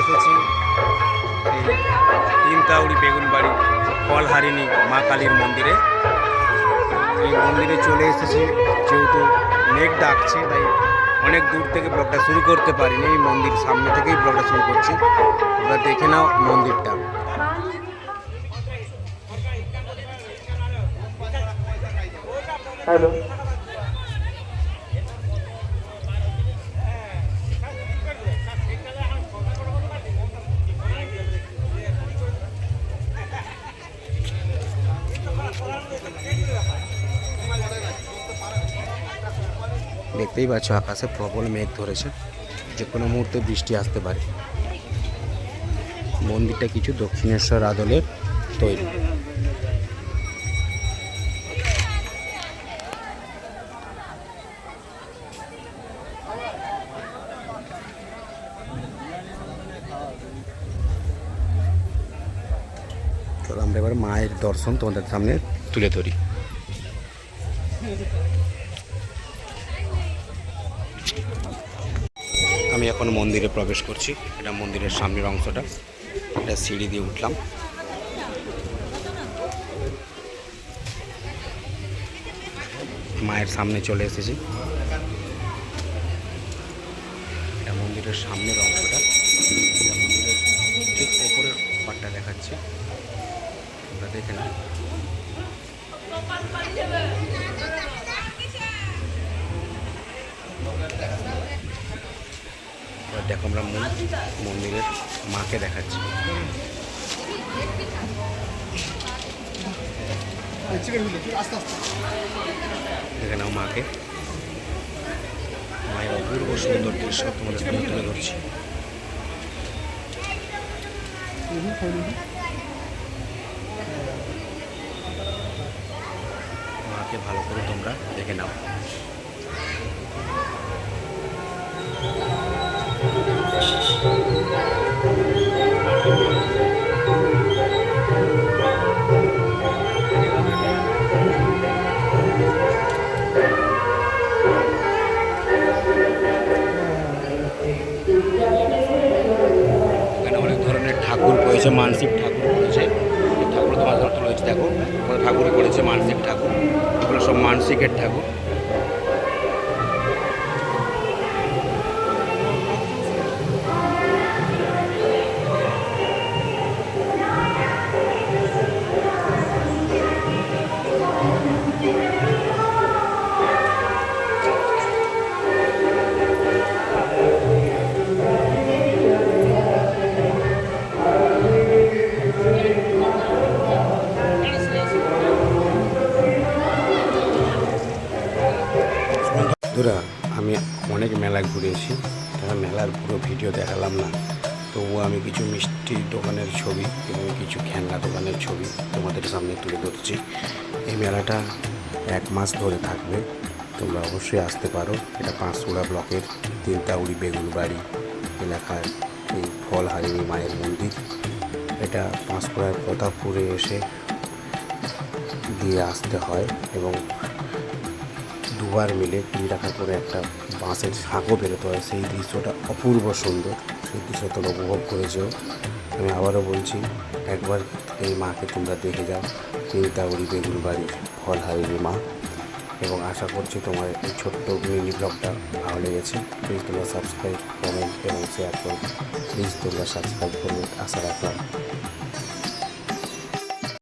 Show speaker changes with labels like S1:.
S1: এসেছি। তিনতাউড়ি বেগুনবাড়ি ফলহারিণী মা কালীর মন্দিরে। এই মন্দিরে চলে এসেছি, যেহেতু মেঘ ডাকছে, তাই অনেক দূর থেকে ব্লগটা শুরু করতে পারিনি। এই মন্দির সামনে থেকেই ব্লগটা শুরু করছি। তোমরা দেখে নাও মন্দিরটা।
S2: হ্যালো।
S1: দেখতেই পাচ্ছ, আকাশে প্রবল মেঘ ধরেছে। যে কোনো মুহূর্তে বৃষ্টি আসতে পারে। মন্দিরটা কিছু দক্ষিণেশ্বর আদলের তৈরি। চলো, আমরা এবার মায়ের দর্শন তোমাদের সামনে তুলে ধরি। আমি এখন মন্দিরে প্রবেশ করছি। এটা মন্দিরের সামনের অংশটা। এটা সিঁড়ি দিয়ে উঠলাম। মায়ের সামনে চলে এসেছি। এটা মন্দিরের সামনের অংশটা এটা মন্দিরের ঠিক ওপরের পাটটা দেখাচ্ছে তোমরা দেখে না এবার দেখো আমরা মন্দিরের মাকে দেখাচ্ছি। দেখে নাও মাকে। মায়ের অপূর্ব সুন্দর দৃশ্য তোমাদের সামনে তুলে ধরছি। মাকে ভালো করে তোমরা দেখে নাও। করেছে মানসিক ঠাকুর করেছে। ঠাকুর তোমার ধরতে রয়েছে দেখো। ঠাকুর করেছে মানসিক ঠাকুর। এগুলো সব মানসিকের ঠাকুর। আমি অনেক মেলা ঘুরেছি, তারা মেলার পুরো ভিডিও দেখালাম না। তবুও আমি কিছু মিষ্টি দোকানের ছবি এবং কিছু খেলনা দোকানের ছবি তোমাদের সামনে তুলে ধরছি। এই মেলাটা এক মাস ধরে থাকবে, তোমরা অবশ্যই আসতে পারো। এটা পাঁশকুড়া ব্লকের তিনটাউড়ি বেগুনবাড়ি এলাকার এই ফল হারিণী মায়ের মন্দির। এটা পাঁশকুড়ার প্রতাপপুরে এসে দিয়ে আসতে হয় এবং দুবার মিলে কুড়ি টাকা করে একটা বাঁশের শাঁখও বেরোতে হয়। সেই দৃশ্যটা অপূর্ব সুন্দর। সেই দৃশ্য তোমরা উপভোগ করেছ। আমি আবারও বলছি, একবার এই মাকে তোমরা দেখে যাও। তিনটাউড়ি বেগুন বাড়ির ফল হারিয়ে মা। এবং আশা করছি তোমার এই ছোট্ট মিনি ব্লগটা ভালো লেগেছে। প্লিজ তোমরা সাবস্ক্রাইব কমেন্ট এবং শেয়ার করো। প্লিজ তোমরা সাবস্ক্রাইব করবে আশা রাখলাম।